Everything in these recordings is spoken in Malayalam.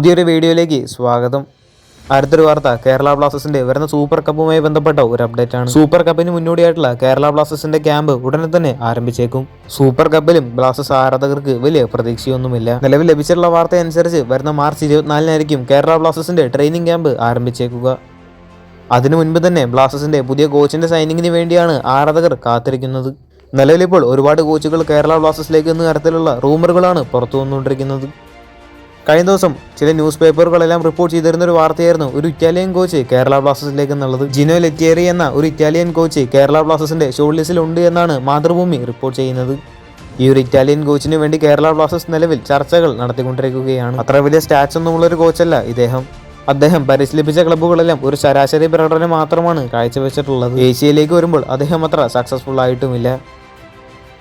പുതിയൊരു വീഡിയോയിലേക്ക് സ്വാഗതം. അടുത്തൊരു വാർത്ത കേരള ബ്ലാസ്റ്റേഴ്സിന്റെ വരുന്ന സൂപ്പർ കപ്പുമായി ബന്ധപ്പെട്ട ഒരു അപ്ഡേറ്റ് ആണ്. സൂപ്പർ കപ്പിന് മുന്നോടിയായിട്ടുള്ള കേരള ബ്ലാസ്റ്റേഴ്സിന്റെ ക്യാമ്പ് ഉടനെ തന്നെ ആരംഭിച്ചേക്കും. സൂപ്പർ കപ്പിലും ബ്ലാസ്റ്റേഴ്സ് ആരാധകർക്ക് വലിയ പ്രതീക്ഷയൊന്നുമില്ല. നിലവിൽ ലഭിച്ചിട്ടുള്ള വാർത്ത അനുസരിച്ച് വരുന്ന മാർച്ച് ഇരുപത്തിനാലിനായിരിക്കും കേരള ബ്ലാസ്റ്റേഴ്സിന്റെ ട്രെയിനിങ് ക്യാമ്പ് ആരംഭിച്ചേക്കുക. അതിനു മുൻപ് തന്നെ ബ്ലാസ്റ്റേഴ്സിന്റെ പുതിയ കോച്ചിന്റെ സൈനിങ്ങിന് വേണ്ടിയാണ് ആരാധകർ കാത്തിരിക്കുന്നത്. നിലവിലിപ്പോൾ ഒരുപാട് കോച്ചുകൾ കേരള ബ്ലാസ്റ്റേഴ്സിലേക്ക് എന്ന തരത്തിലുള്ള റൂമറുകളാണ് പുറത്തു വന്നുകൊണ്ടിരിക്കുന്നത് കഴിഞ്ഞ ദിവസം ചില ന്യൂസ് പേപ്പറുകളെല്ലാം റിപ്പോർട്ട് ചെയ്തിരുന്ന ഒരു വാർത്തയായിരുന്നു. ഒരു ഇറ്റാലിയൻ കോച്ച് കേരള ബ്ലാസ്റ്റേഴ്സിലേക്ക് എന്നുള്ളത്. ജിനോ ലെറ്റിയേറി എന്ന ഒരു ഇറ്റാലിയൻ കോച്ച് കേരള ബ്ലാസ്റ്റേഴ്സിന്റെ ഷോർട്ട് ലിസ്റ്റിൽ ഉണ്ട് എന്നാണ് മാതൃഭൂമി റിപ്പോർട്ട് ചെയ്യുന്നത്. ഈ ഒരു ഇറ്റാലിയൻ കോച്ചിന് വേണ്ടി കേരള ബ്ലാസ്റ്റേഴ്സ് നിലവിൽ ചർച്ചകൾ നടത്തിക്കൊണ്ടിരിക്കുകയാണ്. അത്ര വലിയ സ്റ്റാറ്റ്സ് ഒന്നുമുള്ള ഒരു കോച്ചല്ല ഇദ്ദേഹം. അദ്ദേഹം പരിശീലിപ്പിച്ച ക്ലബ്ബുകളെല്ലാം ഒരു ശരാശരി പ്രകടനം മാത്രമാണ് കാഴ്ചവെച്ചിട്ടുള്ളത്. ഏഷ്യയിലേക്ക് വരുമ്പോൾ അദ്ദേഹം അത്ര സക്സസ്ഫുൾ ആയിട്ടുമില്ല.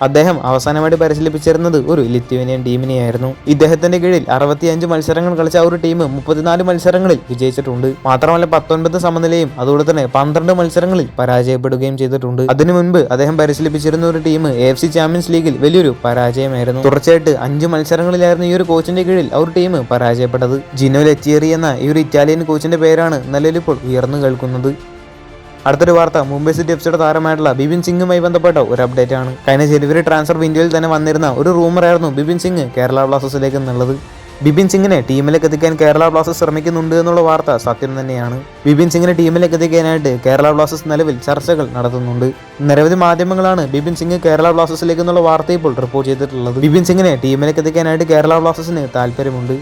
അദ്ദേഹം അവസാനമായിട്ട് പരിശീലിപ്പിച്ചിരുന്നത് ഒരു ലിത്വേനിയൻ ടീമിനെയായിരുന്നു. ഇദ്ദേഹത്തിന്റെ കീഴിൽ അറുപത്തിയഞ്ച് മത്സരങ്ങൾ കളിച്ച ഒരു ടീം മുപ്പത്തിനാല് മത്സരങ്ങളിൽ വിജയിച്ചിട്ടുണ്ട്. മാത്രമല്ല പത്തൊൻപത് സമനിലയും അതുപോലെ തന്നെ പന്ത്രണ്ട് മത്സരങ്ങളിൽ പരാജയപ്പെടുകയും ചെയ്തിട്ടുണ്ട്. അതിനു മുൻപ് അദ്ദേഹം പരിശീലിപ്പിച്ചിരുന്ന ഒരു ടീം എഫ് സി ചാമ്പ്യൻസ് ലീഗിൽ വലിയൊരു പരാജയമായിരുന്നു. തുടർച്ചയായിട്ട് അഞ്ച് മത്സരങ്ങളിലായിരുന്നു ഈ ഒരു കോച്ചിന്റെ കീഴിൽ ആ ഒരു ടീം പരാജയപ്പെട്ടത്. ജിനോ ലെറ്റിയറി എന്ന ഈ ഒരു ഇറ്റാലിയൻ കോച്ചിന്റെ പേരാണ് നിലവിൽ ഇപ്പോൾ ഉയർന്നു കേൾക്കുന്നത്. അടുത്തൊരു വാർത്ത. മുംബൈ സിറ്റി എഫ് സിയുടെ താരമായിട്ടുള്ള ബിപിൻ സിംഗുമായി ബന്ധപ്പെട്ട ഒരു അപ്ഡേറ്റ് ആണ്. കഴിഞ്ഞ ജനുവരി ട്രാൻസ്ഫർ വിൻഡോയിൽ തന്നെ വന്നിരുന്ന ഒരു റൂമർ ആയിരുന്നു ബിപിൻ സിംഗ് കേരള ബ്ലാസ്റ്റേഴ്സിലേക്ക് എന്നുള്ളത്. ബിപിൻ സിംഗിനെ ടീമിലേക്ക് എത്തിക്കാൻ കേരള ബ്ലാസ്റ്റേഴ്സ് ശ്രമിക്കുന്നുണ്ട് എന്നുള്ള വാർത്ത സത്യം തന്നെയാണ്. ബിപിൻ സിംഗിനെ ടീമിലേക്ക് എത്തിക്കാനായിട്ട് കേരള ബ്ലാസ്റ്റേഴ്സ് നിലവിൽ ചർച്ചകൾ നടത്തുന്നുണ്ട്. നിരവധി മാധ്യമങ്ങളാണ് ബിപിൻ സിംഗ് കേരള ബ്ലാസ്റ്റേഴ്സിലേക്ക് എന്നുള്ള വാർത്ത ഇപ്പോൾ റിപ്പോർട്ട് ചെയ്തിട്ടുള്ളത്. ബിപിൻ സിംഗിനെ ടീമിലേക്ക് എത്തിക്കാനായിട്ട് കേരള ബ്ലാസ്റ്റേഴ്സിന് താല്പര്യമുണ്ട്.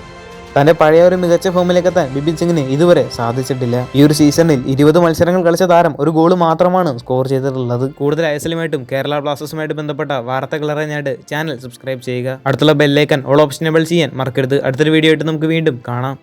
തന്റെ പഴയ ഒരു മികച്ച ഫോമിലേക്ക് എത്താൻ ബിപിൻ സിംഗിന് ഇതുവരെ സാധിച്ചിട്ടില്ല. ഈ ഒരു സീസണിൽ ഇരുപത് മത്സരങ്ങൾ കളിച്ച താരം ഒരു ഗോൾ മാത്രമാണ് സ്കോർ ചെയ്തിട്ടുള്ളത്. കൂടുതൽ ഐസലുമായിട്ടും കേരള ബ്ലാസ്റ്റേഴ്സുമായിട്ട് ബന്ധപ്പെട്ട വാർത്തകൾ അറിയാനായിട്ട് ചാനൽ സബ്സ്ക്രൈബ് ചെയ്യുക. അടുത്തുള്ള ബെല്ലൈക്കൻ ഓൾ ഓപ്ഷനബിൾ ചെയ്യാൻ മറക്കരുത്. അടുത്തൊരു വീഡിയോ ആയിട്ട് നമുക്ക് വീണ്ടും കാണാം.